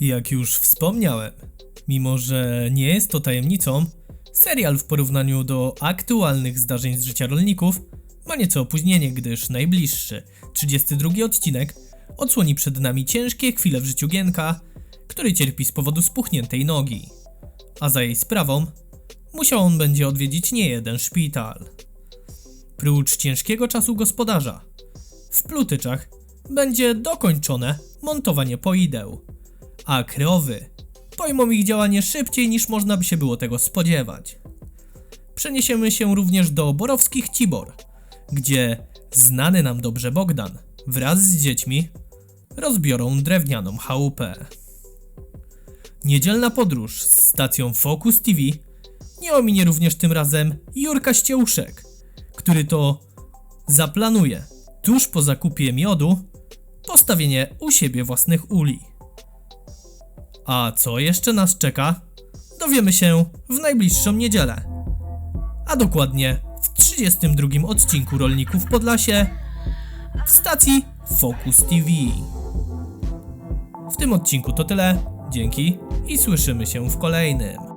Jak już wspomniałem, mimo że nie jest to tajemnicą, serial w porównaniu do aktualnych zdarzeń z życia rolników ma nieco opóźnienie, gdyż najbliższy, 32 odcinek, odsłoni przed nami ciężkie chwile w życiu Gienka, który cierpi z powodu spuchniętej nogi. A za jej sprawą musiał on będzie odwiedzić niejeden szpital. Prócz ciężkiego czasu gospodarza, w Plutyczach będzie dokończone montowanie poideł a krowy pojmą ich działanie szybciej niż można by się było tego spodziewać. Przeniesiemy się również do Borowskich Cibor, gdzie znany nam dobrze Bogdan wraz z dziećmi rozbiorą drewnianą chałupę. Niedzielna podróż z stacją Focus TV nie ominie również tym razem Jurka Ścieuszek, który to zaplanuje tuż po zakupie miodu postawienie u siebie własnych uli. A co jeszcze nas czeka? Dowiemy się w najbliższą niedzielę. A dokładnie w 32 odcinku Rolników Podlasie w stacji Focus TV. W tym odcinku to tyle. Dzięki i słyszymy się w kolejnym.